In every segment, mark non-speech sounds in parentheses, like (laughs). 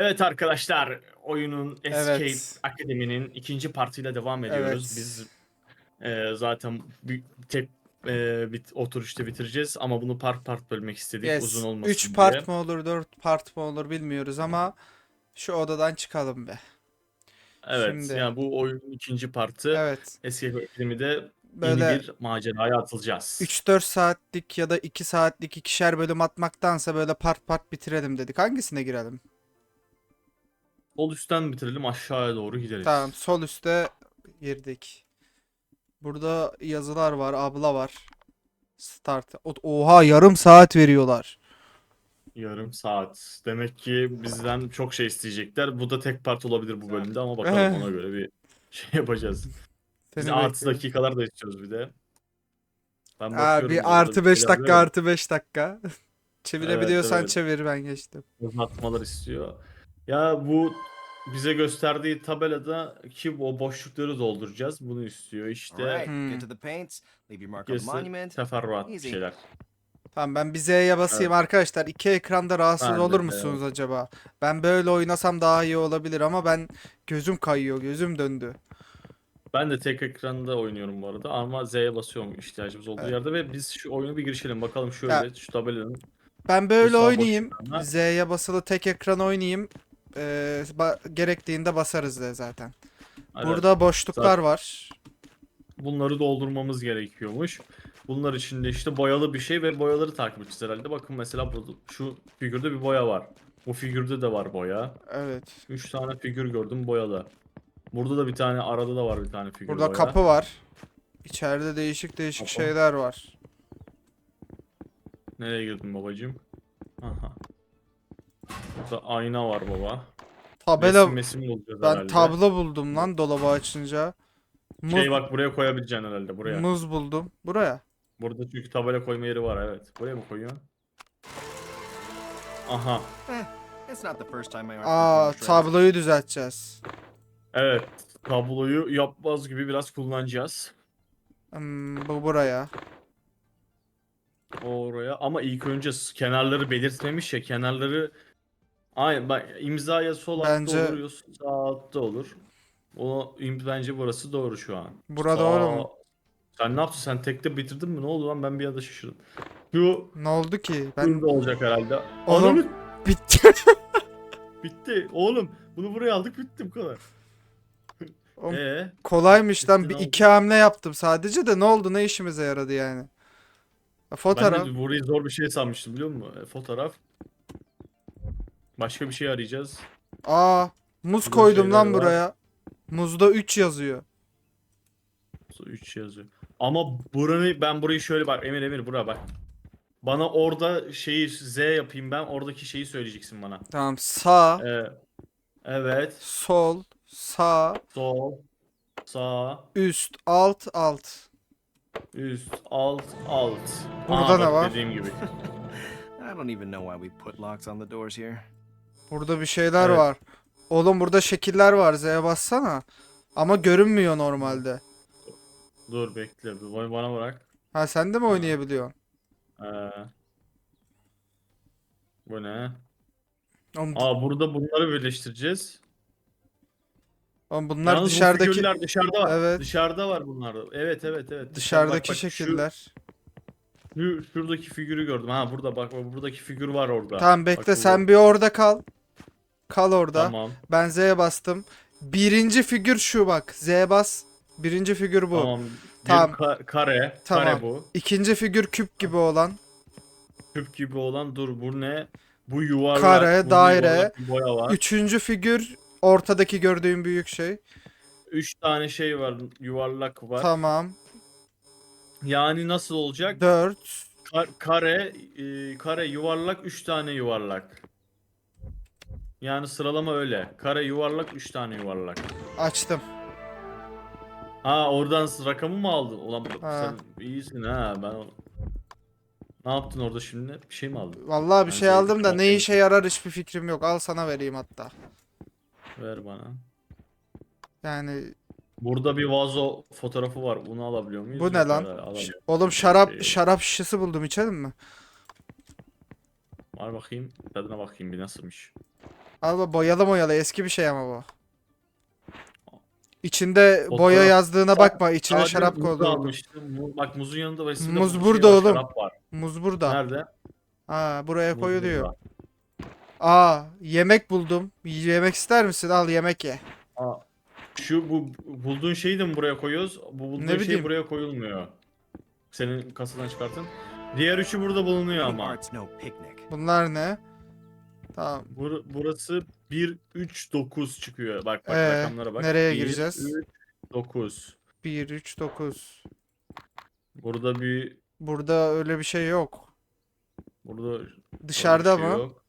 Evet arkadaşlar, oyunun Escape Evet. Akademi'nin ikinci partıyla devam ediyoruz. Evet. Biz e, zaten bir tek e, bit, oturuşta bitireceğiz ama bunu part part bölmek istedik Yes. uzun olmasın 3 diye. part mı olur 4 part mı olur bilmiyoruz ama şu odadan çıkalım be. Evet, Şimdi- yani bu oyunun ikinci partı. Evet. Escape Akademi'de Böyle yeni bir maceraya atılacağız. 3-4 saatlik ya da 2 saatlik ikişer bölüm atmaktansa böyle part part bitirelim dedik. Hangisine girelim? Sol üstten bitirelim aşağıya doğru gideriz. Tamam sol üstte girdik. Burada yazılar var, abla var. Start. Oha yarım saat veriyorlar. Yarım saat. Demek ki bizden çok şey isteyecekler. Bu da tek part olabilir bu bölümde ama bakalım ona göre bir (laughs) şey yapacağız. Biz Seni artı bekliyorum. dakikalar da istiyoruz bir de. Ben Aa, bakıyorum bir orada artı 5 şeyler dakika var. artı 5 dakika. (laughs) Çevirebiliyorsan evet. çevir ben geçtim. Uzatmalar istiyor. Ya bu bize gösterdiği tabelada ki o boşlukları dolduracağız. Bunu istiyor işte. Hmm. get to the paints, leave your mark on the Gerisi monument. teferruat bir Easy. şeyler. Tamam ben bir Z'ye basayım arkadaşlar. İki ekranda rahatsız Ben de, olur evet. musunuz acaba? Ben böyle oynasam daha iyi olabilir ama ben gözüm kayıyor, gözüm döndü. Ben de tek ekranda oynuyorum bu arada ama Z'ye basıyorum ihtiyacımız olduğu Evet. yerde ve biz şu oyunu bir girişelim. Bakalım şöyle Ya- şu tabelanın Ben böyle oynayayım. Z'ye basılı tek ekran oynayayım. Ee, ba- gerektiğinde basarız de zaten. Evet, Burada boşluklar Zaten- var. bunları doldurmamız gerekiyormuş. Bunlar için de işte boyalı bir şey ve boyaları takip edeceğiz herhalde. Bakın mesela burada şu figürde bir boya var. Bu figürde de var boya. Evet. 3 tane figür gördüm boyalı. Burada da bir tane arada da var bir tane figür Burada boya. kapı var. İçeride değişik değişik Kapı. şeyler var. Nereye girdin babacığım? Aha. Burada ayna var baba. Tabela Resim mesim bulacağız ben herhalde. tablo buldum lan dolabı açınca. Muz, Şey bak buraya koyabileceksin herhalde buraya. muz buldum. Buraya. Burada çünkü tabela koyma yeri var evet. Buraya mı koyuyorsun? Aha. Eh, it's not the first time my art Aa tabloyu düzelteceğiz. Evet. Tabloyu yapmaz gibi biraz kullanacağız. Hmm, bu buraya. Oraya ama ilk önce s- kenarları belirtmemiş ya kenarları Ay bak imza ya sol altta Bence- olur ya sağ altta olur. O im- bence burası doğru şu an. Bura Sağ- doğru mu? Sen ne yaptın? Sen tekte bitirdin mi? Ne oldu lan? Ben bir anda şaşırdım. Şu Ne oldu ki? ben... Ben da olacak herhalde. Oğlum- Ananı bitti. (laughs) bitti. Oğlum bunu buraya aldık bitti bu kadar. (laughs) Oğlum, Ee, Kolaymış lan. Bir iki hamle yaptım sadece de ne oldu? Ne işimize yaradı yani? ben Fotoğraf. de burayı zor bir şey sanmıştım biliyor musun? E, fotoğraf. Başka bir şey arayacağız. Aa, muz Burada koydum şeyler lan var. buraya. Muzda 3 yazıyor. 3 yazıyor. Ama buranı ben burayı şöyle bak Emir Emir buraya bak. Bana orada şeyi Z yapayım ben oradaki şeyi söyleyeceksin bana. Tamam. Sağ, Ee, evet, sol, sağ, sol, sağ, üst, alt, alt. üst, alt, alt. Burada ne bak var? Dediğim gibi. (laughs) (laughs) I don't even know why we put locks on the doors here. Burada bir şeyler Evet. var. Oğlum burada şekiller var. Z'ye bassana. Ama görünmüyor normalde. Dur bekle. bir Bana bana bırak. Ha sen de mi oynayabiliyorsun? Ee, bu ne? Oğlum, Aa burada bunları birleştireceğiz. oğlum bunlar Yalnız bu dışarıdaki figürler dışarıda var. Evet. Dışarıda var bunlar. da. Evet evet evet. dışarıdaki Bak, bak, şu- şekiller. Şu, şuradaki figürü gördüm. Ha burada bak bak, buradaki figür var orada. Tamam Bak bekle burada. sen bir orada kal. Kal orada. Tamam. Ben Z'ye bastım. Birinci figür şu bak. Z'ye bas. Birinci figür bu. Tamam. Tamam. ka- kare. Tamam. Kare bu. İkinci figür küp gibi olan. Küp gibi olan dur bu ne? Bu yuvarlak. Kare, burada daire. yuvarlak bir boya var. Üçüncü figür ortadaki gördüğün büyük şey. Üç tane şey var. Yuvarlak var. Tamam. Yani nasıl olacak? Dört. Ka- kare, e, kare yuvarlak, üç tane yuvarlak. Yani sıralama öyle. Kare yuvarlak, üç tane yuvarlak. Açtım. Ha oradan rakamı mı aldın? Ulan Ha. sen iyisin ha. Ben o- Ne yaptın orada şimdi? Bir şey mi aldın? Vallahi bir Ben şey aldım da ne işe yarar hiçbir fikrim yok. Al sana vereyim hatta. Ver bana. Yani Burada bir vazo fotoğrafı var. Bunu alabiliyor muyuz? bu ne Yok lan? herhalde, Oğlum şarap Şey- şarap şişesi buldum içelim mi? Var bakayım. Tadına bakayım bir nasılmış. Al bak boyalı boyalı eski bir şey ama bu. İçinde boya Fotoğraf- yazdığına bakma. içine Sadece şarap muz koydu. almıştım. Mu- Bak muzun yanında var. Muz bu burada şey var, oğlum. şarap var. Muz burada. Nerede? Ha buraya Muz koyuluyor. burada. Aa yemek buldum. Yemek ister misin? Al yemek ye. Aa, şu bu bulduğun şeyi de mi buraya koyuyoruz? Bu bulduğun Ne şey bileyim. buraya koyulmuyor. Senin kasadan çıkartın. Diğer üçü burada bulunuyor ama. art's no picnic. Bunlar ne? Tamam. Bur- burası 1 3 9 çıkıyor. Bak bak Ee, rakamlara bak. nereye 1, gireceğiz? 3 9. 1, 3, 9. Burada bir Burada öyle bir şey yok. burada Dışarıda bir şey mı? yok.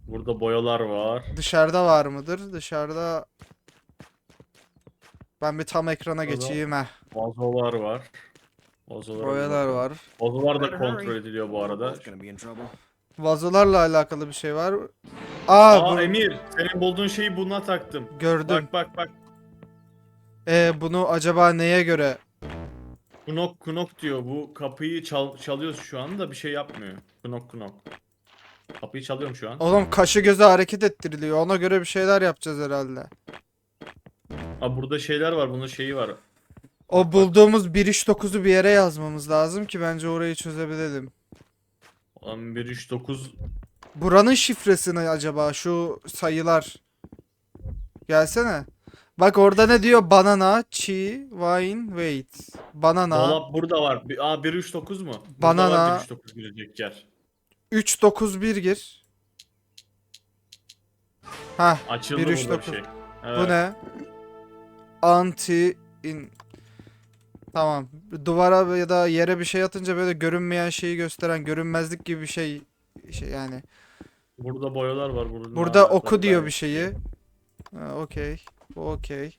Burada boyalar var. Dışarıda var mıdır? Dışarıda ben bir tam ekrana Burada- geçeyim ha. Vazolar var. Vazolara bir Boyalar var. Vazolar da kontrol ediliyor bu arada. Both gonna be in trouble. Vazolarla alakalı bir şey var. Aa, Aa bu- Emir, senin bulduğun şeyi buna taktım. gördüm. Bak bak bak. Ee, bunu acaba neye göre? Knok knok diyor. Bu kapıyı çal çalıyoruz şu anda bir şey yapmıyor. Knok knok. Kapıyı çalıyorum şu an. Oğlum kaşı gözü hareket ettiriliyor. Ona göre bir şeyler yapacağız herhalde. Aa burada şeyler var. Bunun şeyi var. O bulduğumuz 139'u bir yere yazmamız lazım ki bence orayı çözebilelim. Lan 1 3 9 Buranın şifresi ne acaba şu sayılar? Gelsene. Bak orada ne diyor? Banana, chi, wine, wait. Banana, dolap burada var. Bir- Aa 1 3 9 mu? Burada Banana. var 1 3 9 girecek yer. 391 gir. Hah, Açıldı 1, üç, burada bir dokuz. şey. bu Evet. ne? Anti in Tamam. Duvara ya da yere bir şey atınca böyle görünmeyen şeyi gösteren görünmezlik gibi bir şey şey yani. Burada boyalar var. Burada, Burada oku diyor bir şeyi. Ha, okey. Bu okey.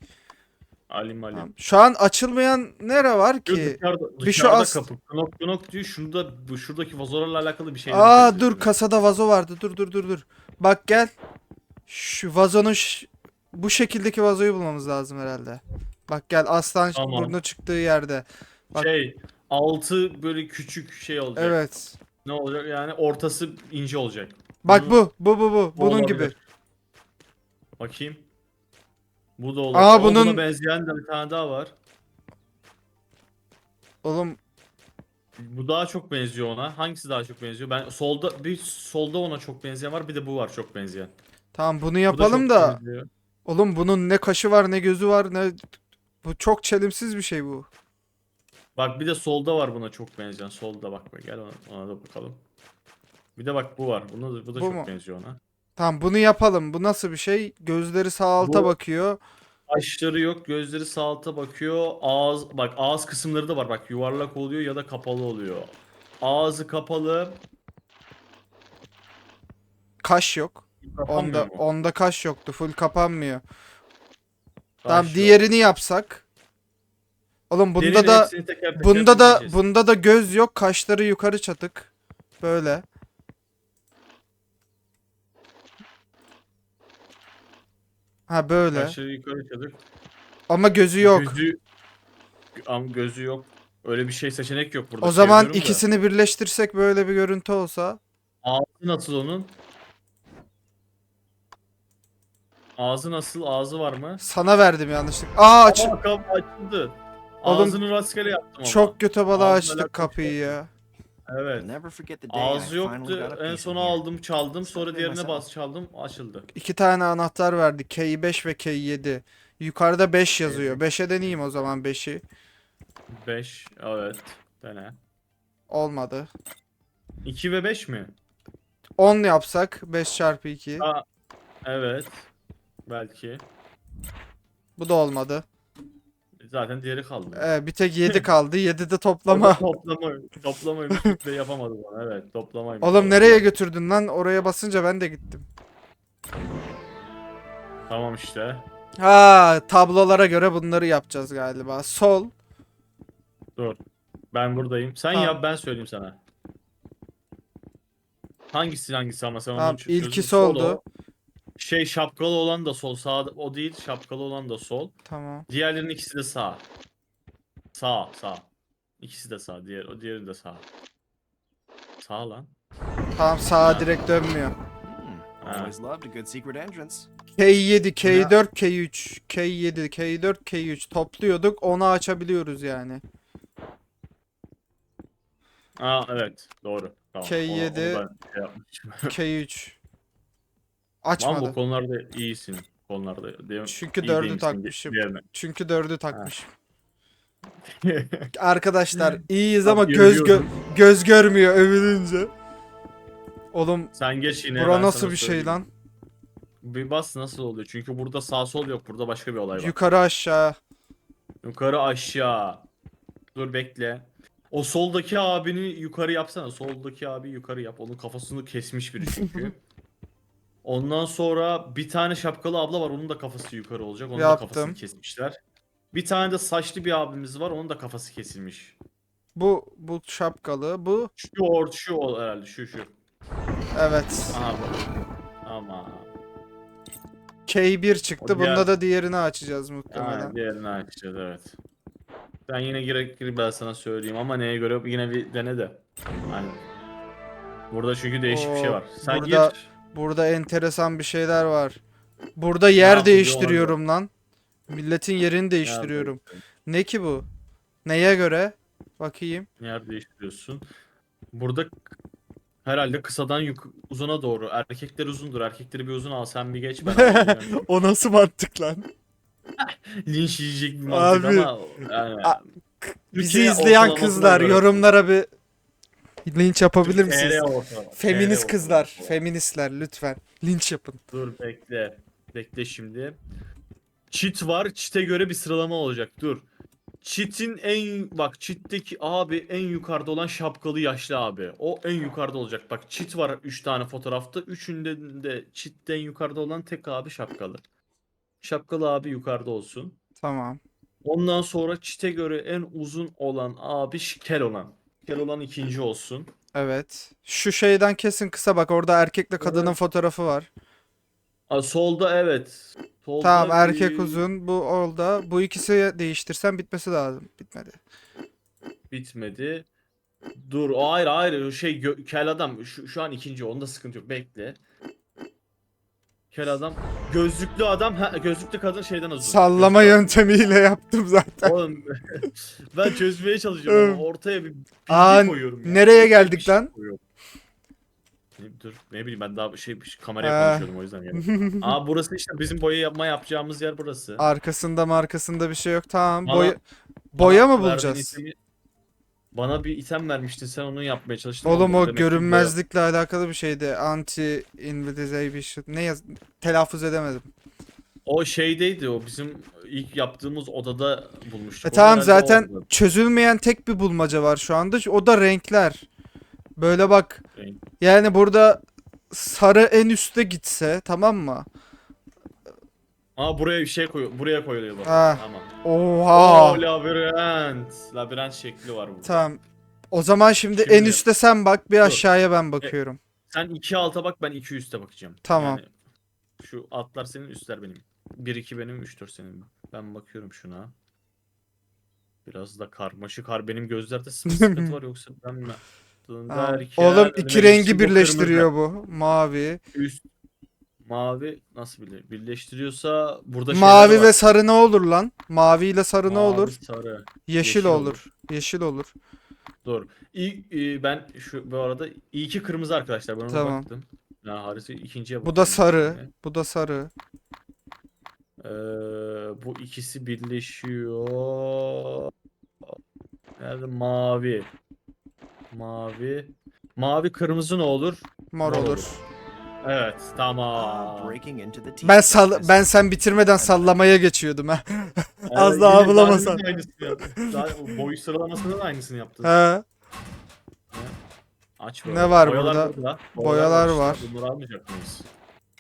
Alim alim. Tamam. Şu an açılmayan nere var ki? Dışarıda, bir şu dışarıda as- kapı. Knok knok diyor. Şurada bu şuradaki vazolarla alakalı bir şey. Aa dur kasada vazo vardı. Dur dur dur dur. Bak gel. Şu vazonun bu şekildeki vazoyu bulmamız lazım herhalde. Bak gel aslan Tamam. burnu çıktığı yerde. bak- Şey altı böyle küçük şey olacak. Evet. Ne olacak yani ortası ince olacak. Bak Bunu- bu bu bu bu. Bu Bunun olabilir. gibi. Bakayım. Bu da olur. Aa, buna bunun- benzeyen de bir tane daha var. Oğlum Bu daha çok benziyor ona. Hangisi daha çok benziyor? Ben solda bir solda ona çok benzeyen var. Bir de bu var çok benzeyen. tamam bunu Bu da yapalım çok da. benziyor. Oğlum bunun ne kaşı var ne gözü var ne bu çok çelimsiz bir şey bu. Bak bir de solda var buna çok benzeyen. Solda bak bak gel ona, ona da bakalım. Bir de bak bu var. Buna da, bu da Bu çok mu? benziyor ona. Tamam bunu yapalım. Bu nasıl bir şey? Gözleri sağ alta Bu- bakıyor. Kaşları yok, gözleri sağ alta bakıyor. Ağız bak ağız kısımları da var. Bak yuvarlak oluyor ya da kapalı oluyor. Ağzı kapalı. Kaş yok. Kapanmıyor Onda mu? onda kaş yoktu. Full kapanmıyor. Tamam diğerini yapsak. Oğlum bunda da hepsini teker teker bunda da deneyeceğiz. bunda da göz yok. Kaşları yukarı çatık. Böyle. Ha böyle. Kaşları yukarı çadık. Ama gözü yok. Gözü Ama gözü yok. Öyle bir şey seçenek yok burada. O zaman Çeviriyorum da. ikisini birleştirsek böyle bir görüntü olsa. Ağzı nasıl onun? Ağzı nasıl? Ağzı var mı? Sana verdim yanlışlıkla. Aa aç. Kapı açıldı. Oğlum, Ağzını rastgele yaptım ama. Çok kötü bala Ağzına açtık kapıyı ya. Evet. Ağzı yoktu. En sona aldım, çaldım. Sonra diğerine bas çaldım, açıldı. İki tane anahtar verdi. K5 ve K7. Yukarıda 5 yazıyor. 5'e deneyeyim o zaman 5'i. 5. Evet. Dene. Olmadı. 2 ve 5 mi? 10 yapsak 5 çarpı 2. Aa, evet. Belki. Bu da olmadı. Zaten diğeri kaldı. Ee, bir tek 7 kaldı. (laughs) 7 de toplama. toplama. Toplamaymış. bir (laughs) de yapamadım onu. Evet. Toplamaymış. Oğlum nereye götürdün lan? Oraya basınca ben de gittim. Tamam işte. Ha, tablolara göre bunları yapacağız galiba. Sol. Dur. Ben buradayım. Sen Tamam. yap ben söyleyeyim sana. Hangisi hangisi ama sen Tamam, onu çö- ilki. Sol soldu. o. Şey şapkalı olan da sol. Sağ o değil. Şapkalı olan da sol. Tamam. Diğerlerinin ikisi de sağ. Sağ, sağ. İkisi de sağ. Diğer o diğeri de sağ. Sağ lan. Tamam sağa direkt dönmüyor. Hmm, Always loved a good secret entrance. K7, K4, K3, K7, K4, K3 topluyorduk. Onu açabiliyoruz yani. Aa evet doğru. Tamam. K7. Onu- onu ben şey yapmışım. (laughs) K3. Ama Açmadı. bu konularda iyisin. Konularda. Çünkü İyi dördü takmışım. diğerine. Çünkü dördü takmışım. (laughs) Arkadaşlar iyiyiz ama Bak, göz gö- göz görmüyor övülünce. Oğlum Sen geç yine. bura ben nasıl sana bir şey söyleyeyim. lan? Bir bas nasıl oluyor? Çünkü burada sağ sol yok. Burada başka bir olay var. Yukarı aşağı. Yukarı aşağı. Dur bekle. O soldaki abini yukarı yapsana. Soldaki abi yukarı yap. Onun kafasını kesmiş biri çünkü. (laughs) Ondan sonra bir tane şapkalı abla var. Onun da kafası yukarı olacak. Onun Yaptım. da kafasını kesmişler. Bir tane de saçlı bir abimiz var. Onun da kafası kesilmiş. Bu bu şapkalı. Bu Şu or şu ol herhalde. Şu şu. evet. Aha bu. Ama. K1 çıktı. O diğer- Bunda da diğerini açacağız muhtemelen. diğerini açacağız evet. Sen yine gerek gir ben sana söyleyeyim ama neye göre yine bir dene de. Hani. Burada çünkü değişik bir şey var. Sen burada- gir. Burada enteresan bir şeyler var. Burada yer değiştiriyorum lan. Milletin yerini değiştiriyorum. Ne ki bu? Neye göre? Bakayım. Yer değiştiriyorsun. Burada herhalde kısadan yuk uzuna doğru. Erkekler uzundur. Erkekleri bir uzun al. Sen bir geç. Ben (laughs) o nasıl mantık lan? (laughs) Linç yiyecek bir mantık Abi, ama yani. Bizi izleyen kızlar yorumlara bir linç yapabilir TR misiniz? Feminist TR kızlar, feministler lütfen linç yapın. Dur bekle. Bekle şimdi. Cheat var. Cheat'e göre bir sıralama olacak. Dur. Cheat'in en bak cheat'teki abi en yukarıda olan şapkalı yaşlı abi. O en yukarıda olacak. Bak cheat var 3 tane fotoğrafta. Üçünde de cheat'te en yukarıda olan tek abi şapkalı. Şapkalı abi yukarıda olsun. Tamam. Ondan sonra cheat'e göre en uzun olan abi ş- kel olan. Kel olan ikinci olsun. Evet. Şu şeyden kesin kısa bak orada erkekle kadının Evet. fotoğrafı var. Aa, solda evet. Solda Tamam erkek bir- uzun bu orada. Bu ikisi değiştirsen bitmesi lazım. Bitmedi. Bitmedi. Dur hayır hayır şey gö- kel adam şu, şu an ikinci onda sıkıntı yok bekle. Kel adam gözlüklü adam ha, gözlüklü kadın şeyden uzun. Sallama Gözlüklü- yöntemiyle yaptım zaten. Oğlum (laughs) ben çözmeye çalışıyorum ama ortaya bir bilgi Aa, koyuyorum. ya. nereye Bir geldik şey lan? koyuyorum. Ne- Dur ne bileyim ben daha şey bir şey- kameraya Ha. konuşuyordum o yüzden yani. (laughs) Aa burası işte bizim boya yapma yapacağımız yer burası. Arkasında markasında bir şey yok. Tamam. Bana- Boya boya mı verdiğin bulacağız? itemi- Bana bir item vermiştin sen onu yapmaya çalıştın. Oğlum o Demek ki görünmezlikle alakalı bir şeydi. Anti invitation. Ne yaz telaffuz edemedim. O şeydeydi o bizim ilk yaptığımız odada bulmuştuk. E tamam herhalde zaten orada. çözülmeyen tek bir bulmaca var şu anda. O da renkler. Böyle bak. Renk. Yani burada sarı en üste gitse tamam mı? Aa buraya bir şey koy buraya koyuluyor bak. Ha. Tamam. Oha. Oo labirent. Labirent şekli var burada. Tamam. O zaman şimdi, en Şimdi- üste sen bak bir Dur. aşağıya ben bakıyorum. Sen iki alta bak ben iki üste bakacağım. Tamam. Yani şu altlar senin üstler benim. 1 2 benim 3 4 senin. Ben bakıyorum şuna. Biraz da karmaşık. Har benim gözlerde sıkı (laughs) sıkıntı var yoksa ben mi? Tamam. Derken Oğlum iki rengi bu birleştiriyor bu. Mavi. Üst mavi nasıl bile birleştiriyorsa burada şeyler Mavi ve sarı ne olur lan? Mavi ile sarı ne olur? Sarı. Yeşil, yeşil olur. olur. Yeşil olur. Dur. İlk, e, ben şu bu arada iyi ki kırmızı arkadaşlar. Ben ona Tamam. baktım. Ya harisi ikinciye Bu da bakıyorum sarı. şimdi. Bu da sarı. Ee, bu ikisi birleşiyor. Nerede? Mavi. Mavi. Mavi kırmızı ne olur? Mor Mor olur. olur. Evet, tamam. breaking into the Ben business. ben sen bitirmeden sallamaya geçiyordum ha. (laughs) az daha yine bulamasan. Darwin'in aynısını yaptın. Daha boy sıralamasında da aynısını yaptın. He. Aç Ne bakalım. var Boyalar burada? Boyalar var. Bunları almayacak mıyız?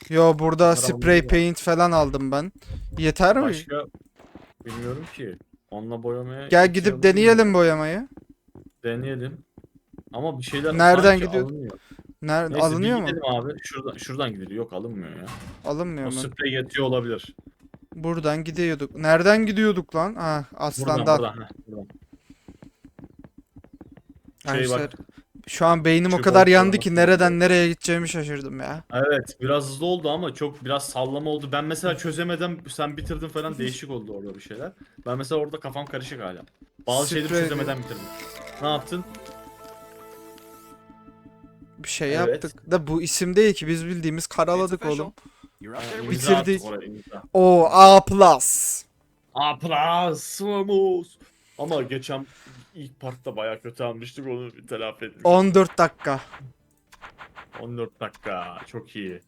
Yo burada Bunlar spray paint falan aldım ben. Yeter mi? Başka bilmiyorum ki. Onunla boyamaya Gel gidip yapılmıyor. deneyelim boyamayı. Deneyelim. Ama bir şeyler Nereden sanki gidiyor? Nerede Neyse, alınıyor bir mu? gidelim abi. Şuradan şuradan gidiliyor. Yok alınmıyor ya. Alınmıyor O mu? sprey yetiyor olabilir. Buradan gidiyorduk. Nereden gidiyorduk lan? Ha, Buradan aslandan. buradan. heh, buradan. Şey Arkadaşlar bak. Şu an beynim o Şu kadar yandı ki nereden nereye gideceğimi şaşırdım ya. Evet biraz hızlı oldu ama çok biraz sallama oldu. Ben mesela çözemeden sen bitirdin falan (laughs) değişik oldu orada bir şeyler. Ben mesela orada kafam karışık hala. Bazı şeyleri Sprey- çözemeden bitirdim. Ne yaptın? Bir şey Evet. yaptık. Da bu isim değil ki biz bildiğimiz karaladık oğlum. İmza with Bitirdik. attık oraya, imza. O A plus. A plus vamos. Ama geçen ilk partta baya kötü almıştık onu bir telafi ettik. 14 dakika. 14 dakika çok iyi.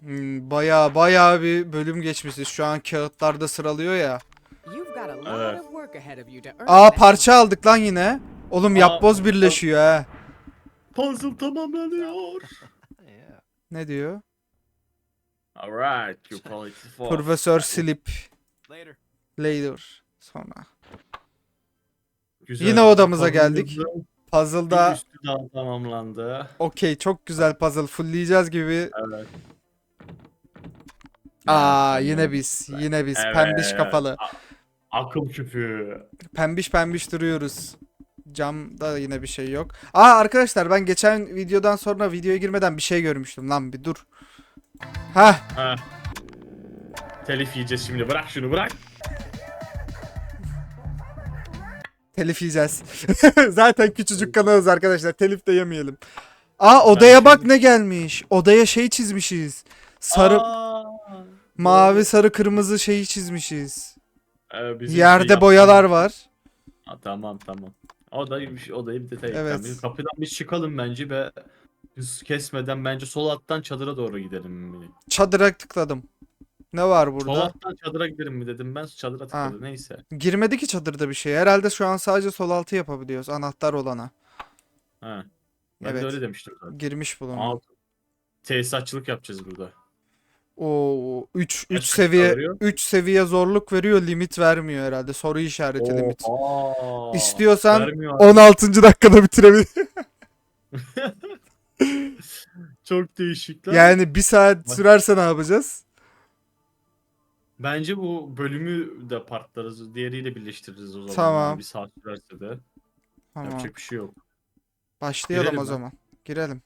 Hmm, baya baya bir bölüm geçmişiz. Şu an kağıtlarda sıralıyor ya. You've got a lot Evet. of work ahead of you to earn Aa that. parça aldık lan yine. Oğlum Aa, yapboz birleşiyor ha. Puzzle tamamlanıyor. (laughs) Ne diyor? Alright, you quality for. Profesör Slip Later. later. Sonra. Güzel. Yine odamıza geldik. Puzzle'da üstü daha tamamlandı. okey çok güzel puzzle fullleyeceğiz gibi. Evet. Aa Evet, yine evet. biz. Yine biz. Evet. Pembiş kafalı. A- akıl küpü. Pembiş pembiş duruyoruz. Camda yine bir şey yok. Aa arkadaşlar ben geçen videodan sonra videoya girmeden bir şey görmüştüm lan bir dur. Hah Ha. Telif yiyeceğiz şimdi. Bırak şunu bırak. telif yiyeceğiz. (laughs) Zaten küçücük kanalız arkadaşlar telif de yemeyelim. Aa odaya bak ne gelmiş. Odaya şey çizmişiz. Sarı, Aa, mavi, sarı, kırmızı şeyi çizmişiz. Bizim Yerde şey boyalar yaptığımız- var. Ha, tamam tamam. O da bir, o da bir detay. Evet. eklenmiş. Kapıdan biz çıkalım bence ve biz kesmeden bence sol alttan çadıra doğru gidelim? Çadıra tıkladım. Ne var Sol burada? alttan çadıra gidelim mi dedim ben çadıra tıkladım neyse. Girmedi ki çadırda bir şey. Herhalde şu an sadece sol altı yapabiliyoruz anahtar olana. Ha. Ben Evet. de öyle demiştim zaten. Girmiş bulunuyor. Alt. Tesisatçılık yapacağız burada. O 3 3 Kaç seviye veriyor? 3 seviye zorluk veriyor, limit vermiyor herhalde. Soru işareti limit. Aa, İstiyorsan vermiyor. 16. dakikada bitirebilir. (laughs) Çok değişik lan. yani bir saat sürerse ne yapacağız? Bence bu bölümü de partlarız. Diğeriyle birleştiririz o zaman. Tamam. Bir saat sürerse de. Tamam. Yapacak bir şey yok. Başlayalım Girelim o mi? zaman. Girelim.